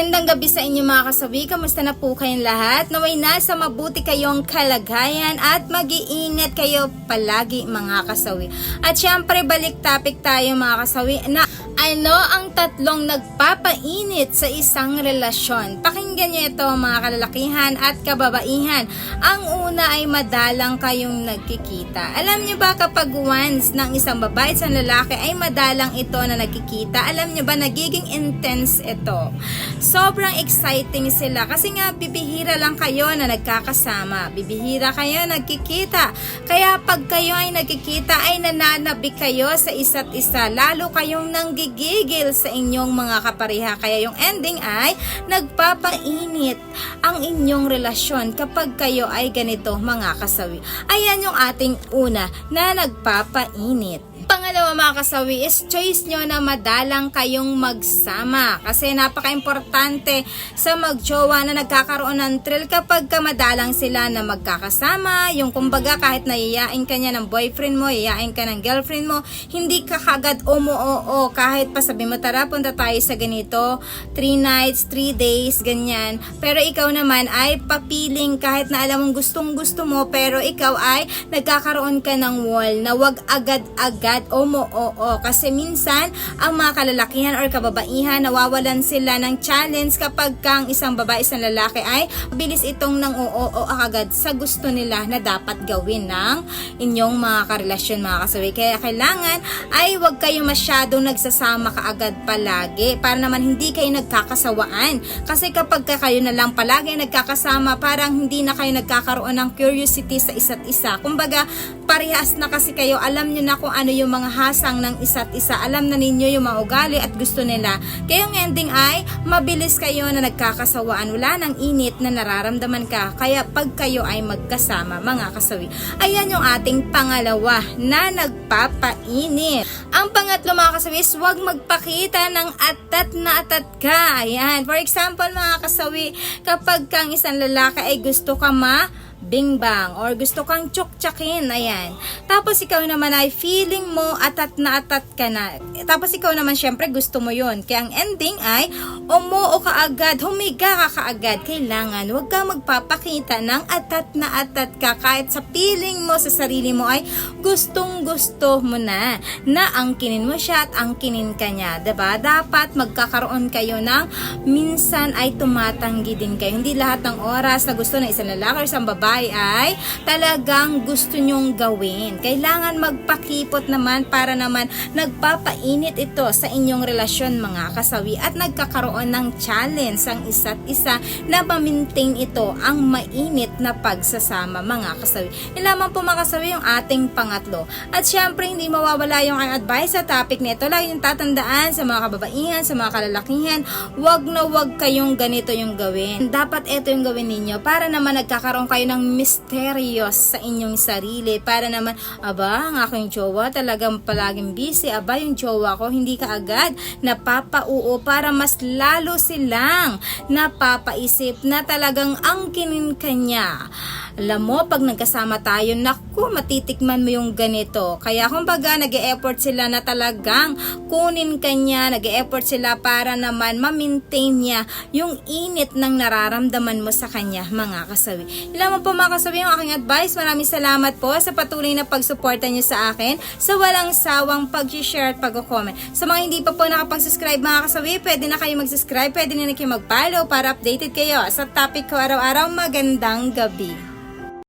Magandang gabi sa inyo mga kasawi. Kamusta na po kayong lahat? Naway nasa mabuti kayong kalagayan at mag-iingat kayo palagi mga kasawi. At syempre balik topic tayo mga kasawi na ano ang tatlong nagpapainit sa isang relasyon? Pakinggan niyo ito mga kalalakihan at kababaihan. Ang una ay madalang kayong nagkikita. Alam niyo ba kapag once ng isang babae isang lalaki ay madalang ito na nagkikita, alam niyo ba nagiging intense ito? Sobrang exciting sila kasi nga bibihira lang kayo na nagkakasama. Bibihira kayo nagkikita. Kaya pag kayo ay nagkikita ay nananabik kayo sa isa't isa. Lalo kayong nanggigigil sa inyong mga kapareha. Kaya yung ending ay nagpapainit ang inyong relasyon kapag kayo ay ganito mga kasawi. Ayan yung ating una na nagpapainit. Pangalawa mga kasawi is choice nyo na madalang kayong magsama. Kasi napaka-importante sa magjowa na nagkakaroon ng thrill kapag ka madalang sila na magkakasama. Yung kumbaga kahit nayayain ka niya ng boyfriend mo, yayain ka ng girlfriend mo, hindi ka kagad umu-oo kahit pa sabi mo tara punta tayo sa ganito, 3 nights, 3 days, ganyan. Pero ikaw naman ay papiling kahit na alam mong gustong gusto mo pero ikaw ay nagkakaroon ka ng wall na wag agad-agad umu-oo kasi minsan ang mga kalalakihan or kababaihan nawawalan sila ng challenge kapag kang isang babae isang lalaki ay bilis itong nang oo agad sa gusto nila na dapat gawin ng inyong mga karelasyon mga kasawi. Kaya kailangan ay wag kayo masyadong nagsasama kaagad palagi para naman hindi kayo nagkakasawaan. Kasi kapag ka kayo na lang palagi nagkakasama, parang hindi na kayo nagkakaroon ng curiosity sa isa't isa. Kumbaga, parehas na kasi kayo, alam nyo na kung ano yung mga hasang ng isa't isa. Alam na ninyo yung mga ugali at gusto nila. Kaya yung ending ay, mabilis kayo na nagkakasawaan. Wala nang init na nararamdaman ka. Kaya pag kayo ay magkasama, mga kasawi. Ayan yung ating pangalawa na nagpapainit. Ang pangatlo mga kasawi is huwag magpakita ng atat na atat ka. Ayan. For example mga kasawi, kapag kang isang lalaki ay gusto ka ma bingbang or gusto kang tsuktsakin, ayan. Tapos ikaw naman ay feeling mo atat na atat ka na. Tapos ikaw naman syempre gusto mo yon Kaya ang ending ay umuo ka agad, humiga ka kaagad. Kailangan huwag ka magpapakita ng atat na atat ka kahit sa feeling mo sa sarili mo ay gustong gusto mo na na angkinin mo siya at angkinin ka niya. ba Dapat magkakaroon kayo ng minsan ay tumatanggi din kayo. Hindi lahat ng oras na gusto ng isang lalaki or isang babae ay talagang gusto nyong gawin. Kailangan magpakipot naman para naman nagpapainit ito sa inyong relasyon mga kasawi at nagkakaroon ng challenge ang isa't isa na ma-maintain ito ang mainit na pagsasama mga kasawi. Yan lamang po mga kasawi yung ating pangatlo. At syempre hindi mawawala yung advice sa topic nito. Lagi yung tatandaan sa mga kababaihan, sa mga kalalakihan, wag na wag kayong ganito yung gawin. Dapat ito yung gawin ninyo para naman nagkakaroon kayo ng mysterious sa inyong sarili para naman, aba, ang aking jowa talagang palaging busy, aba, yung jowa ko hindi ka agad napapauo para mas lalo silang napapaisip na talagang angkinin kanya. Alam mo, pag nagkasama tayo, naku, matitikman mo yung ganito. Kaya kumbaga, nag effort sila na talagang kunin kanya, nag effort sila para naman ma-maintain niya yung init ng nararamdaman mo sa kanya, mga kasawi. Ilan po mga kasabi yung aking advice. Maraming salamat po sa patuloy na pagsuporta niyo sa akin sa walang sawang pag-share at pag-comment. Sa mga hindi pa po nakapag-subscribe mga kasabi, pwede na kayo mag-subscribe, pwede na kayo mag-follow para updated kayo sa topic ko araw-araw. Magandang gabi.